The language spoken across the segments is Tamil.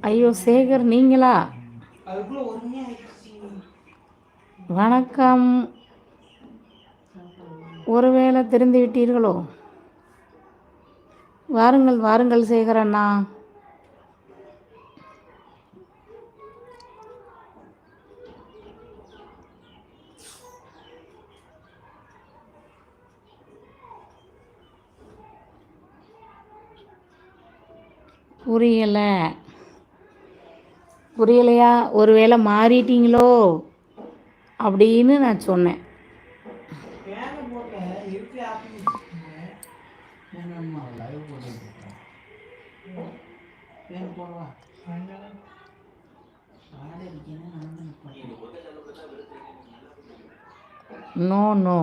ஐயோ சேகர் நீங்களா? வணக்கம். ஒருவேளை திருந்து விட்டீர்களோ? வாருங்கள் வாருங்கள் சேகர் அண்ணா. புரியலை. புரியலையா? ஒருவேளை மாறிட்டீங்களோ? அப்படின்னு நான் சொன்னேன். No no. ஓஹோ ஆஃபீஸ் என்னம்மா லைவ் போட்டுருக்கேன் பேர் போடவா ஆடை இருக்கேன்னா நான் தான் நிற்பேன். நோ நோ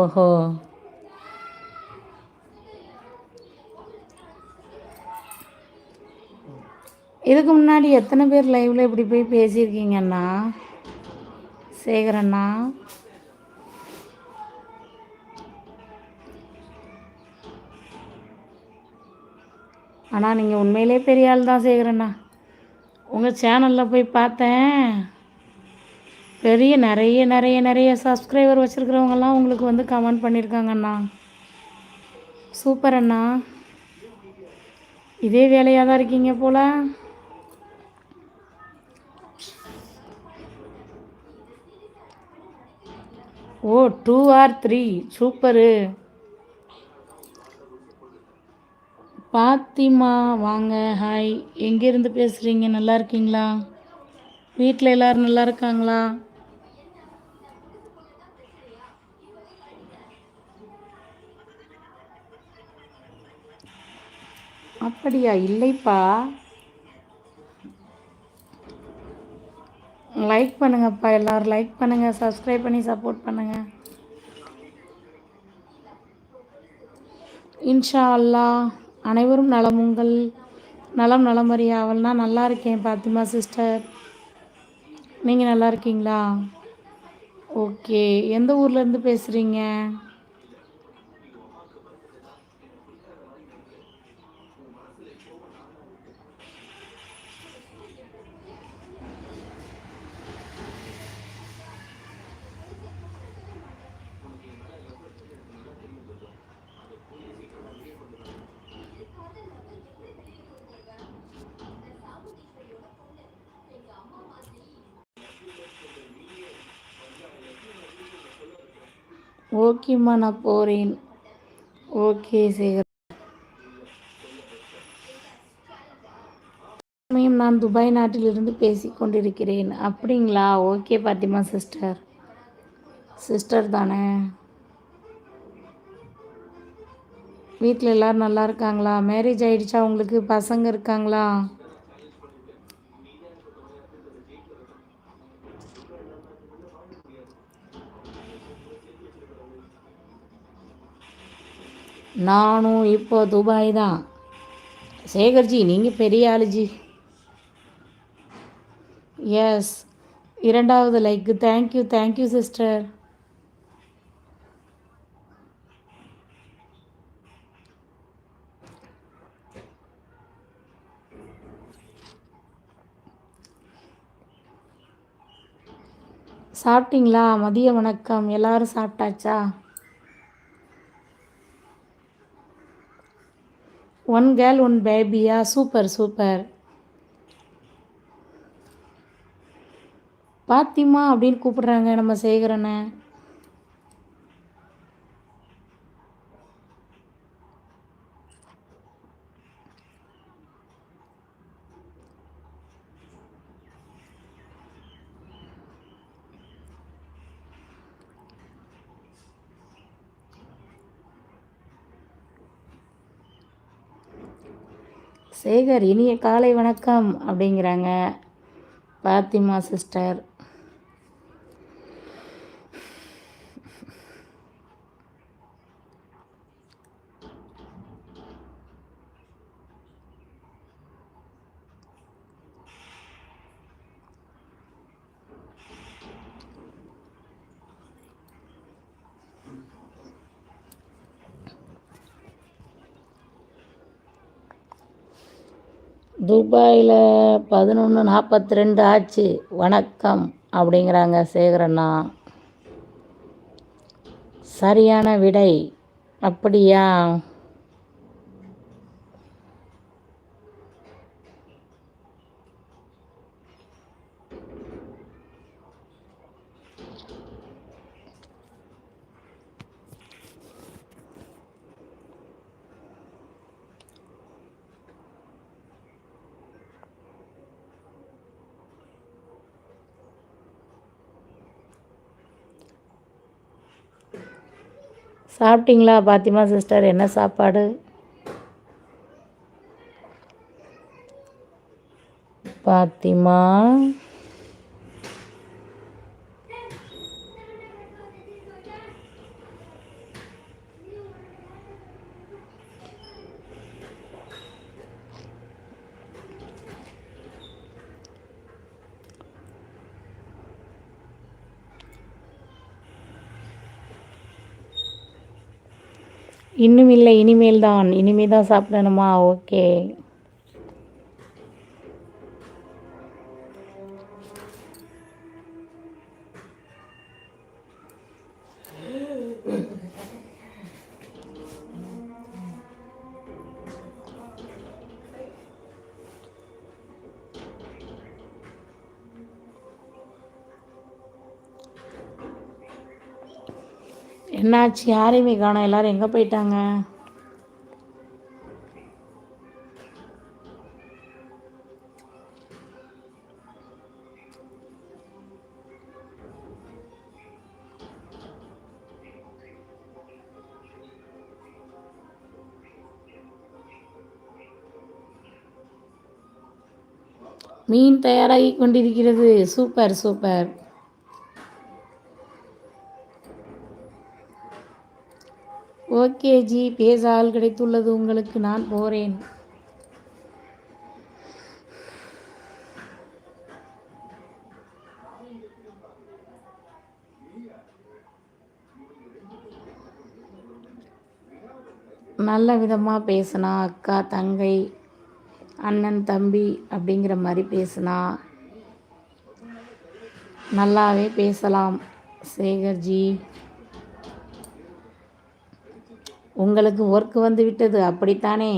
ஓஹோ இதுக்கு முன்னாடி எத்தனை பேர் லைவில் இப்படி போய் பேசியிருக்கீங்கண்ணா? சேகரண்ணா? ஆனால் நீங்கள் உண்மையிலே பெரிய ஆள் தான் சேகரண்ணா. உங்கள் சேனலில் போய் பார்த்தேன். பெரிய நிறைய நிறைய நிறைய சப்ஸ்கிரைபர் வச்சுருக்கிறவங்கெல்லாம் உங்களுக்கு வந்து கமெண்ட் பண்ணியிருக்காங்கண்ணா. சூப்பர் அண்ணா இதே வேலையாக தான் இருக்கீங்க போல. ஓ two or three super. Fatima வாங்க. ஹாய் எங்கேருந்து பேசுகிறீங்க நல்லா இருக்கீங்களா? வீட்டில் எல்லோரும் நல்லா இருக்காங்களா? அப்படியா? இல்லைப்பா. லைக் பண்ணுங்கப்பா எல்லோரும். லைக் பண்ணுங்கள் சப்ஸ்கிரைப் பண்ணி சப்போர்ட் பண்ணுங்கள் இன்ஷா அல்லா அனைவரும் நலம் உங்கள் நலம் அறியாவல்னா நல்லா இருக்கேன் பாத்திமா சிஸ்டர் நீங்கள் நல்லா இருக்கீங்களா? ஓகே எந்த ஊர்லேருந்து பேசுகிறீங்க ஓகேம்மா நான் போகிறேன் ஓகே சேகர். சமயம் நான் துபாய் நாட்டிலிருந்து பேசி கொண்டிருக்கிறேன். அப்படிங்களா? Okay Fathima sister. சிஸ்டர் தானே? வீட்டில் எல்லோரும் நல்லா இருக்காங்களா? மேரேஜ் ஆயிடுச்சா உங்களுக்கு? பசங்க இருக்காங்களா? நானும் இப்போ துபாய் தான். சேகர்ஜி நீங்கள் பெரிய ஆளுஜி எஸ் இரண்டாவது like thank you thank you sister சாப்பிட்டீங்களா? மதிய வணக்கம். எல்லாரும் சாப்பிட்டாச்சா? ஒன் கேர்ள் ஒன் பேபியா சூப்பர் சூப்பர் பாத்திமா அப்படின்னு கூப்பிடுறாங்க நம்ம சேகரனை. சேகர் இனிய காலை வணக்கம் அப்படிங்கிறாங்க. பாத்திமா சிஸ்டர். துபாயில் பதினொன்று நாற்பத்தி ரெண்டு ஆச்சு. வணக்கம் அப்படிங்கிறாங்க சேகரண்ணா. சரியான விடை. அப்படியா? சாப்பிட்டீங்களா பாத்திமா சிஸ்டர்? என்ன சாப்பாடு? பாத்திமா? இன்னும் இல்லை இனிமேல் தான் இனிமேல் தான் சாப்பிடணுமா? ஓகே. என்னாச்சு? யாரையுமே காணோம்? எல்லாரும் எங்கே போயிட்டாங்க? மீன் தயாராகி கொண்டிருக்கிறது. Super super. கேஜி பேசால் பேச ஆள் கிடைத்துள்ளது உங்களுக்கு நான் போகிறேன் நல்ல விதமாக பேசுனா அக்கா தங்கை அண்ணன் தம்பி அப்படிங்கிற மாதிரி பேசுனா நல்லாவே பேசலாம். சேகர்ஜி உங்களுக்கு ஒர்க் வந்து விட்டது அப்படித்தானே?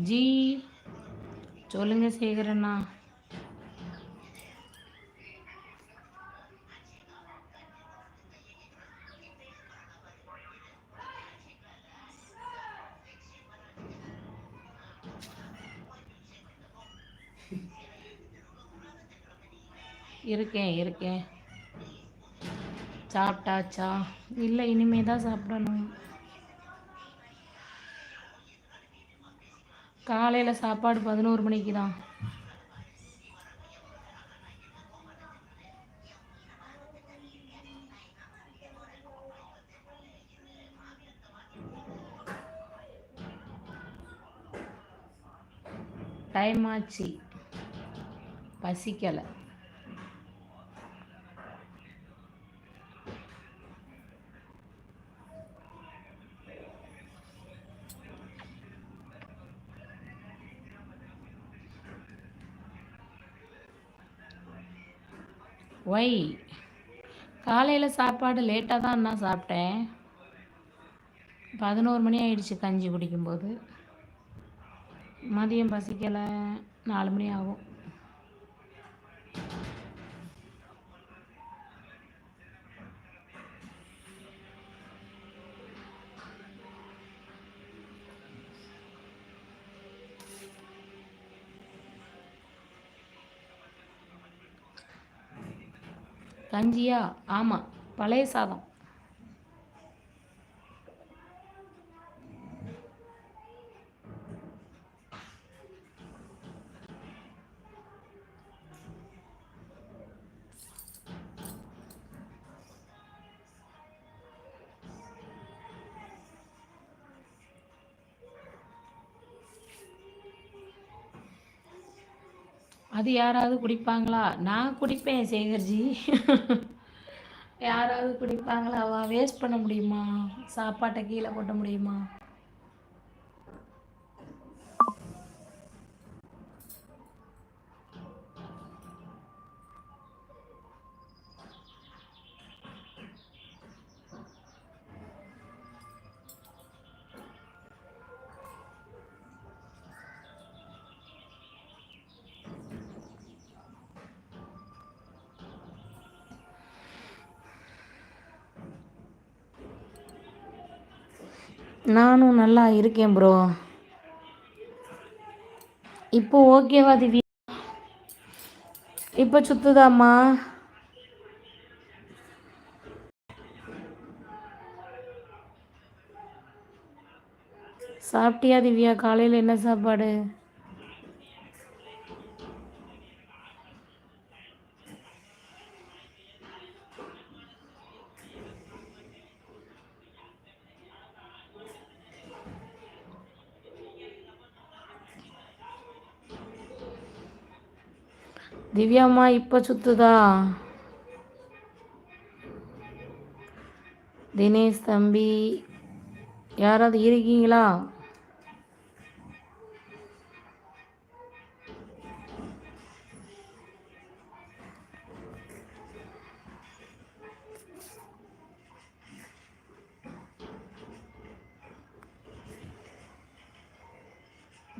ஜி சொல்லுங்க சேகரண்ணா. இருக்கேன் இருக்கேன். சாப்பிட்டாச்சா? இல்லை இனிமே தான் சாப்பிடணும். காலையில் சாப்பாடு பதினோரு மணிக்கு தான் டைம் ஆச்சு. பசிக்கலை. ஒய் காலையில் சாப்பாடு லேட்டாக தான் நான் சாப்பிட்டேன். பதினோரு மணி ஆயிடுச்சு கஞ்சி குடிக்கும்போது. மதியம் பசிக்கலை. நாலு மணி ஆகும். கஞ்சியா? ஆமாம் பழைய சாதம். அது யாராவது குடிப்பாங்களா? நான் குடிப்பேன் சேகர்ஜி. யாராவது குடிப்பாங்களா? வா வேஸ்ட் பண்ண முடியுமா? சாப்பாட்டை கீழே கொட்ட முடியுமா? நானும் நல்லா இருக்கேன் ப்ரோ இப்போ ஓகேவா திவ்யா இப்போ சுத்துதாம்மா. சாப்பிட்டியா திவ்யா? காலையில் என்ன சாப்பாடு? திவ்யாம்மா இப்போ சுத்துதா? தினேஷ் தம்பி யாராவது இருக்கீங்களா?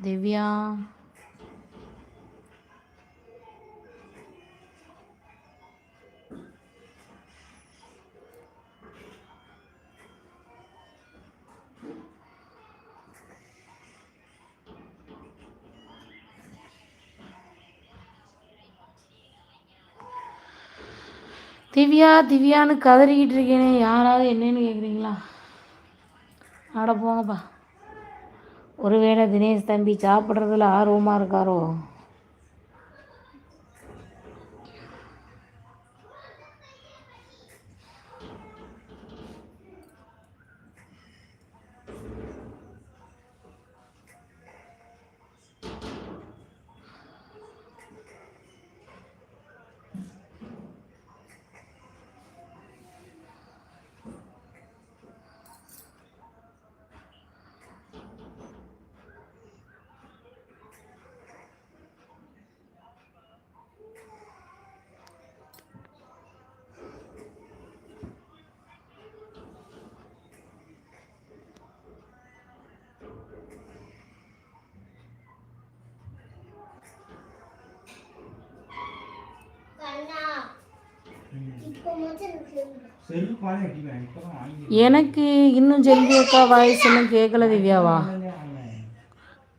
திவ்யா? திவ்யா திவ்யான்னு கதறிக்கிட்டு இருக்கேனே. யாராவது என்னன்னு கேட்குறீங்களா ஆட போங்கப்பா. ஒருவேளை தினேஷ் தம்பி சாப்பிட்றதுல ஆர்வமாக இருக்காரோ? எனக்கு இன்னும் செல்வி அக்கா வாய்ஸ் இன்னும் கேட்கல திவ்யாவா?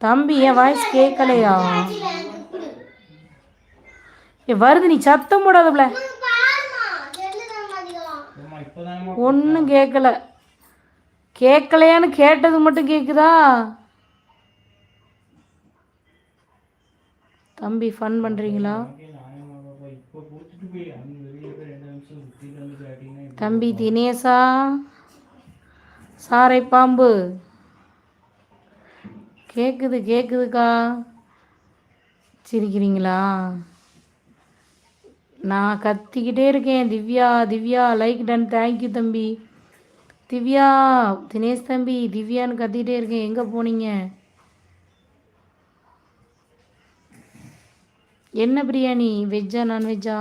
தம்பி என் வாய்ஸ் கேட்கலையா ஏ வருது நீ சத்தம் போடாதப்ல ஒன்றும் கேட்கல கேட்கலையான்னு கேட்டது மட்டும் கேட்குதா தம்பி ஃபன் பண்ணுறீங்களா தம்பி தினேசா சாரை பாம்பு. கேட்குது கேட்குதுக்கா சிரிக்கிறீங்களா? நான் கத்திக்கிட்டே இருக்கேன் Divya Divya like done thank you தம்பி. திவ்யா தினேஷ் தம்பி திவ்யான்னு கத்திக்கிட்டே இருக்கேன் எங்கே போனீங்க? என்ன பிரியாணி வெஜ்ஜா நான்வெஜ்ஜா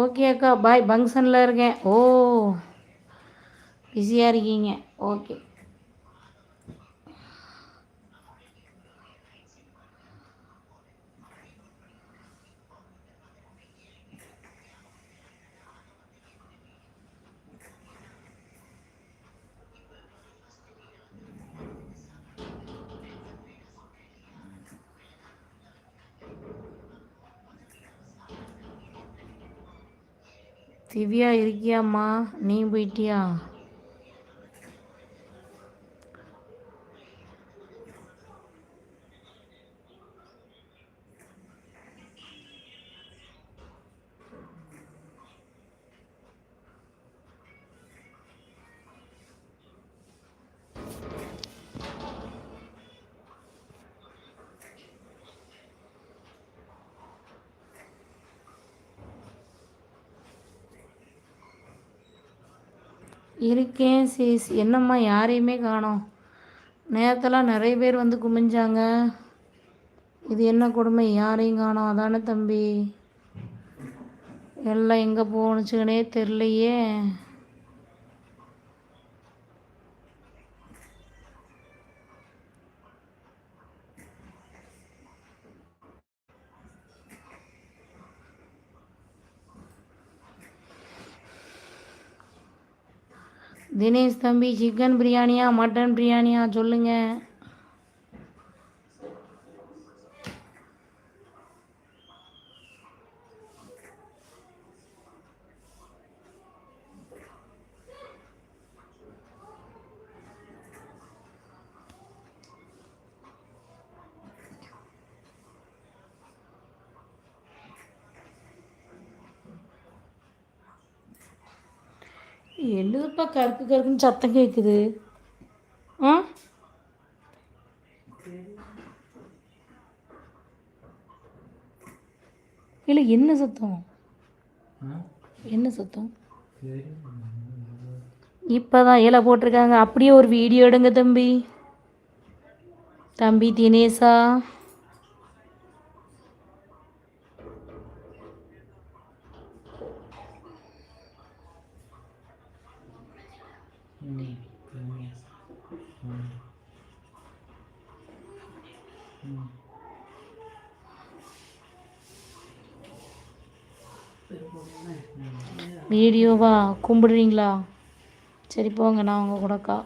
ஓகே அக்கா. பாய் ஃபங்க்ஷனில் இருக்கேன். ஓ பிஸியாக இருக்கீங்க. ஓகே திவ்யா இருக்கியாம்மா? நீ போயிட்டியா? இருக்கேன் சீஸ். என்னம்மா யாரையுமே காணோம். நேரத்தெல்லாம் நிறைய பேர் வந்து குமிஞ்சாங்க. இது என்ன கொடுமை? யாரையும் காணோம். அதானே தம்பி. எல்லாம் எங்கே போணுச்சுன்னே தெரிலையே தினேஷ் தம்பி சிக்கன் பிரியாணியா மட்டன் பிரியாணியா சொல்லுங்கள் என்னதுப்பா கருக்கு கருக்குன்னு சத்தம் கேட்குது ஆ? இல்லை என்ன சத்தம்? என்ன சத்தம்? இப்போ தான் இலை போட்டிருக்காங்க. அப்படியே ஒரு வீடியோ எடுங்க தம்பி. தம்பி தினேஷா. வீடியோவா கும்பிடுறீங்களா? சரி போங்க நான் உங்கள் கூடக்கா.